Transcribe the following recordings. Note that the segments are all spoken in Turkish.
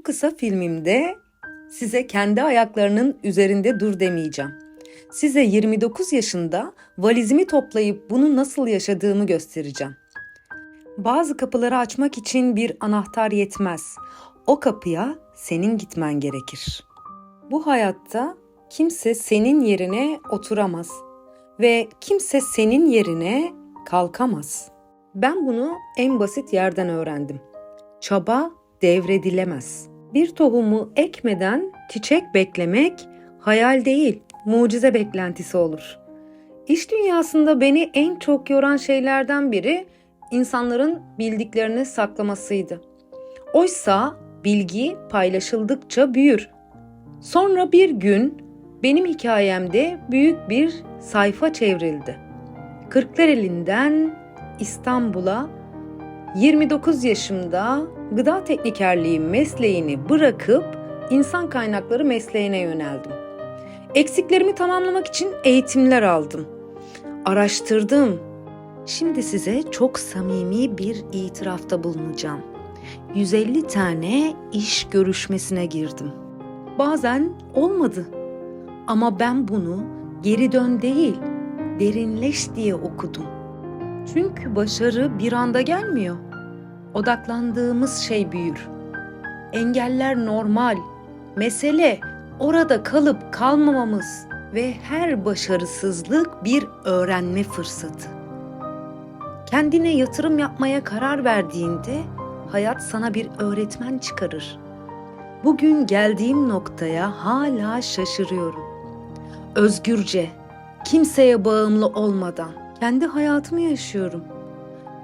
Bu kısa filmimde size kendi ayaklarının üzerinde dur demeyeceğim. Size 29 yaşında valizimi toplayıp bunu nasıl yaşadığımı göstereceğim. Bazı kapıları açmak için bir anahtar yetmez. O kapıya senin gitmen gerekir. Bu hayatta kimse senin yerine oturamaz ve kimse senin yerine kalkamaz. Ben bunu en basit yerden öğrendim. Çaba devredilemez. Bir tohumu ekmeden çiçek beklemek hayal değil, mucize beklentisi olur. İş dünyasında beni en çok yoran şeylerden biri insanların bildiklerini saklamasıydı. Oysa bilgi paylaşıldıkça büyür. Sonra bir gün benim hikayemde büyük bir sayfa çevrildi. Kırklareli'nden İstanbul'a 29 yaşımda gıda teknikerliği mesleğini bırakıp insan kaynakları mesleğine yöneldim. Eksiklerimi tamamlamak için eğitimler aldım. Araştırdım. Şimdi size çok samimi bir itirafta bulunacağım. 150 tane iş görüşmesine girdim. Bazen olmadı. Ama ben bunu geri dön değil, derinleş diye okudum. Çünkü başarı bir anda gelmiyor. Odaklandığımız şey büyür. Engeller normal. Mesele orada kalıp kalmamamız ve her başarısızlık bir öğrenme fırsatı. Kendine yatırım yapmaya karar verdiğinde hayat sana bir öğretmen çıkarır. Bugün geldiğim noktaya hala şaşırıyorum. Özgürce, kimseye bağımlı olmadan kendi hayatımı yaşıyorum.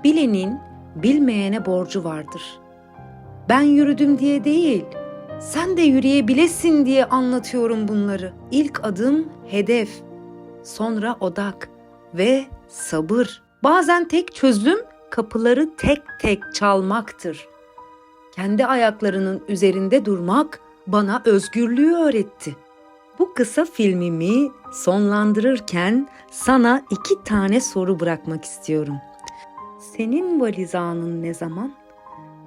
Bilenin bilmeyene borcu vardır. Ben yürüdüm diye değil, sen de yürüyebilesin diye anlatıyorum bunları. İlk adım hedef, sonra odak ve sabır. Bazen tek çözüm kapıları tek tek çalmaktır. Kendi ayaklarının üzerinde durmak bana özgürlüğü öğretti. Bu kısa filmimi sonlandırırken sana iki tane soru bırakmak istiyorum. Senin valiz anın ne zaman?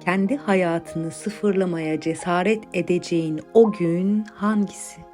Kendi hayatını sıfırlamaya cesaret edeceğin o gün hangisi?